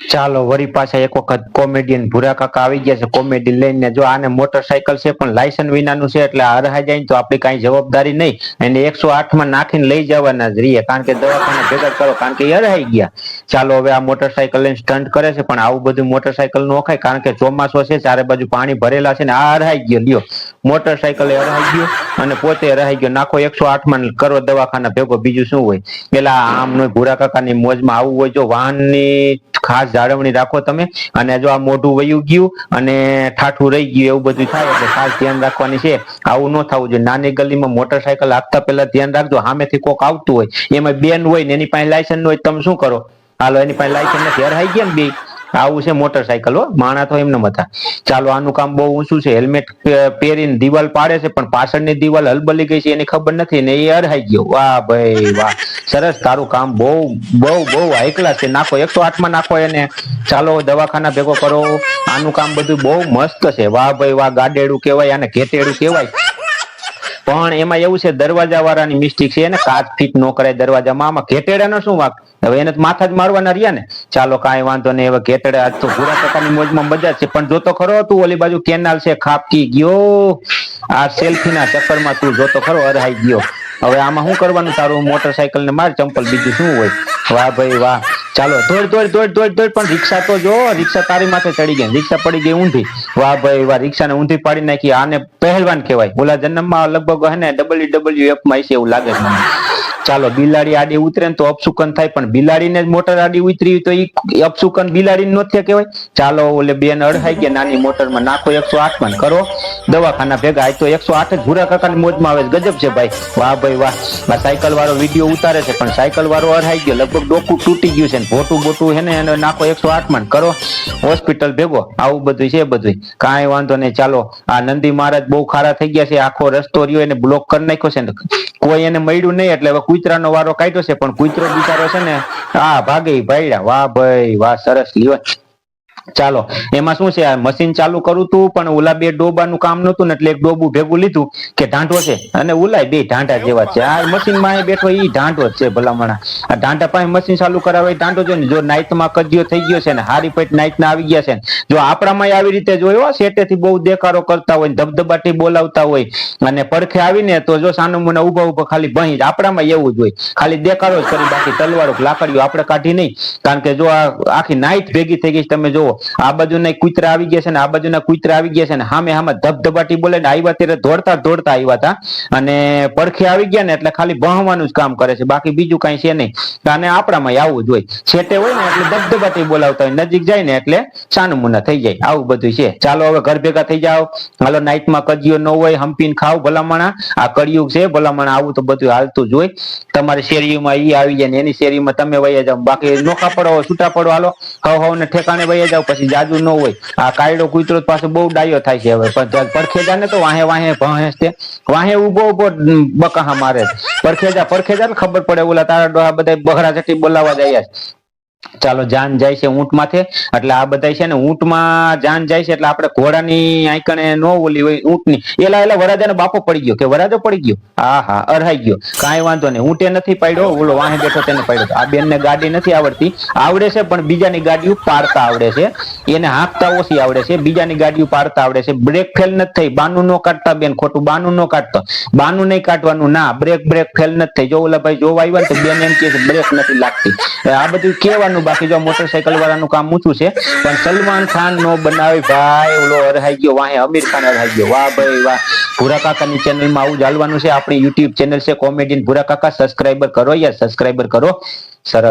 ચાલો, વળી પાછા એક વખત કોમેડિયન ભૂરા કાકા આવી ગયા છે. કોમેડી લઈને જો આને મોટરસાયકલ છે પણ લાયસન્સ વિનાનું છે એટલે અરહાઈ જાય તો આપણી કાંઈ જવાબદારી નહીં. એને એકસો માં નાખીને લઈ જવાના જ રહીએ. કારણ કે દવાખાને ભેગા કરો. કારણ કે એ ગયા. ચાલો, હવે આ મોટરસાયકલ લઈને સ્ટન્ટ કરે છે પણ આવું બધું મોટરસાયકલ નો ખાય. કારણ કે ચોમાસો છે ચારે બાજુ પાણી ભરેલા છે ને આ હરાઈ ગયો. લ્યો મોટરસાયકલ અરહાઈ ગયો અને પોતે હરાઈ ગયો. નાખો એકસો આઠમાં કરો દવાખાના ભેગો. બીજું શું હોય? પેલા આમ નો ભૂરા કાકાની મોજમાં આવું હોય જો વાહનની ખાસ જાળવણી રાખો તમે. અને જો આ મોઢું વયું ગયું અને ઠાઠું રહી ગયું એવું બધું થાય, એટલે ખાસ ધ્યાન રાખવાની છે. આવું ન થવું જોઈએ. નાની ગલીમાં મોટરસાયકલ આપતા પહેલા ધ્યાન રાખજો. સામેથી કોક આવતું હોય, એમાં બેન હોય ને એની પાસે લાયસન્સ હોય તમે શું કરો? હાલો, એની પાસે લાયસન્સ નથી. હરાઈ ગયા બે? આવું છે મોટરસાયકલ હો. માણા તો એમને મથા. ચાલો, આનું કામ બહુ ઊંચું છે. હેલ્મેટ પહેરીને દિવાલ પાડે છે, પણ પાછળની દિવાલ હલબલી ગઈ છે, એની ખબર નથી ને એ હરાઈ ગયો. વાહ ભાઈ, વાહ. સરસ તારું કામ. બહુ બહુ બહુ હાઈ છે. નાખો એકસો આઠમાં નાખો એને. ચાલો, દવાખાના ભેગો કરો. આનું કામ બધું બહુ મસ્ત છે. વાહ ભાઈ, વાહ, ગાડેડું કહેવાય અને ઘેટેડું કહેવાય. પણ એમાં એવું છે દરવાજા વાળાની મિસ્ટેક છે ને કાચ ફીટ ન કરાય દરવાજામાં. આમાં ઘેટેડાનો શું વાંક? હવે એને માથા જ મારવાના રહ્યા ને. ચાલો, કાંઈ વાંધો નહીં. હવે ઘેટેડા આજ તો પૂરા પ્રકારની મોજમાં મજા છે. પણ જોતો ખરો તું, ઓલી બાજુ કેનાલ છે ખાપકી ગયો. આ સેલ્ફી ના ચક્કરમાં તું જોતો ખરો, અરહાઈ ગયો. હવે આમાં શું કરવાનું તારું મોટરસાયકલ ને માર ચંપલ, બીજું શું હોય? વાહ ભાઈ વાહ. ચાલો, દોડ દોડ દોડ દોડ દોડ, પણ રિક્ષા તો જો, રિક્ષા તારી માથે ચડી ગઈ રિક્ષા પડી ગઈ ઊંધી. વાહ ભાઈ વાહ, રિક્ષાને ઊંધી પાડી નાખી. આને પહેલવાન કહેવાય. ઓલા જન્મમાં લગભગ હે ને ડબલ્યુ ડબલ્યુ એફમાં છે એવું લાગે છે ચાલો, બિલાડી આડી ઉતરે તો અપસુકન થાય, પણ બિલાડીને મોટર આડી ઉતરી તો એ અપસુકન બિલાડી નો થયા કહેવાય? ચાલો, ઓલે બેન અડહાઈ કે નાની મોટરમાં નાખો એકસો આઠમાં કરો. દવાખાના ભેગા તો એકસો આઠ જ ભૂરા કાકાની મોજમાં આવે ગજબ છે ભાઈ. વાહ ભાઈ વાહ. આ સાયકલ વાળો વીડિયો ઉતારે છે, પણ સાયકલ વાળો અડહાઈ ગયો. લગભગ ડોકું તૂટી ગયું છે ભોટું બોટું હે ને એને નાખો એકસો આઠમાં કરો. હોસ્પિટલ ભેગો. આવું બધું છે બધું કાંઈ વાંધો નહીં. ચાલો, આ નંદી મહારાજ બહુ ખારા થઈ ગયા છે. આખો રસ્તો રહ્યો એને બ્લોક કરી નાખ્યો છે કોઈ એને મળ્યું નહીં, એટલે હવે કૂતરાનો વારો કાઢ્યો છે, પણ કૂતરો બિચારો છે ને, આ ભાગે ભાઈડા વાહ ભાઈ, વાહ, સરસ. લ્યો. ચાલો, એમાં શું છે, આ મશીન ચાલુ કરું તું, પણ ઓલા બે ડોબાનું કામ નતું એટલે એક ડોબું ભેગું લીધું કે ઢાંટો છે, અને ઓલાય બે ઢાંટા જેવા છે. આ મશીનમાં બેઠો ઈ ઢાંટો છે ભલામણા. આ ઢાંટા પાસે મશીન ચાલુ કરાવે ઢાંટો છે ને જો નાઈટમાં કજિયો થઈ ગયો છે ને, હારી પેટ નાઈટ ના આવી ગયા છે જો આપણામાં આવી રીતે જોયો સેટે થી બહુ દેખારો કરતા હોય ધબધબાટી બોલાવતા હોય, અને પડખે આવીને તો જો સાનુ મને ઊભા ઊભા ખાલી ભણી આપણામાં એવું જ હોય. ખાલી દેખારો જ કરી બાકી તલવારો, લાકડીઓ આપણે કાઢી નહીં. કારણ કે જો આખી નાઈટ ભેગી થઈ ગઈ તમે જોવો આ બાજુના કુતરા આવી ગયા છે ને આ બાજુના કુતરા આવી ગયા છે ને સામે સામે ધબધબાટી બોલે ને આવ્યા ત્યારે દોડતા દોડતા આવ્યા હતા. અને પડખે આવી ગયા ને એટલે ખાલી ભણવાનું જ કામ કરે છે. બાકી બીજું કઈ છે નહીં. અને આપણામાં આવું જ હોય. છેટે હોય ને એટલે ધબધબાટી બોલાવતા હોય. નજીક જાય ને એટલે સાનું થઈ જાય. આવું બધું છે. ચાલો હવે ઘર ભેગા થઈ જાઓ. હાલો નાઈટમાં કજીઓ ન હોય, હંપીને ખાવ ભલામણા. આ કળિયુગ છે, ભલામણા. આવું તો બધું હાલતું જ હોય. તમારી શેરીઓમાં ઈ આવી જાય ને એની શેરીમાં તમે વયા જાઓ. બાકી નોખા પડો, છૂટા પડો. હાલો, હવ હવ ને ઠેકાણે વયા જાઓ. પછી જાદુ ન હોય. આ કાયડો કૂતરો પાસે બહુ ડાયો થાય છે હવે. પણ પરખેજા ને તો વાહે વાહે ભહેસ છે વાહે ઊભો ઊભો બકાહા મારે. પરખેજા પરખેજા ને ખબર પડે. ઓલા તારા ડોહા બધા બહરા ચટી બોલાવા જાય ચાલો જાન જાય છે ઊંટ માથે એટલે આ બધા છે ને ઊંટમાં જાન જાય છે એટલે આપણે ઘોડાની આંકણે નો ઓલી હોય ઊંટની. એલા એલા વરાજાનો બાપો પડી ગયો. કે વરાજો પડી ગયો? હા હા અરહાઈ ગયો. કાંઈ વાંધો નહીં. ઊંટે નથી પાડ્યો. ઓલો વાહે બેઠો તેને પાડ્યો આ બેનને ગાડી નથી આવડતી. આવડે છે પણ બીજાની ગાડીઓ પાડતા આવડે છે. એને હાંકતા ઓછી આવડે છે? બીજાની ગાડીઓ પાડતા આવડે છે. બ્રેક ફેલ નથી થઈ. બાનું નો કાઢતા બેન. ખોટું બાનું નો કાઢતો. બાનું નહીં કાઢવાનું. ના, બ્રેક બ્રેક ફેલ નથી થઈ. જો ઓલા ભાઈ જોવા આવ્યા ને તો બેન એમ કે બ્રેક નથી લાગતી. આ બધું કેવાનું બાકી જો મોટરસાયકલ વાળાનું કામ ઊંચું છે, પણ સલમાન ખાન નો બનાવે ભાઈ, ઓલો હરહાઈ ગયો, વાહે અમીર ખાન અરહાઈ ગયો. વાહ ભાઈ વાહ. ભૂરા કાકાની ચેનલમાં આવું ચાલવાનું છે. આપણી યુટ્યુબ ચેનલ છે કોમેડિયન ભૂરા કાકા. સબસ્ક્રાઈબર કરો યાર સબસ્ક્રાઈબર કરો. સરસ.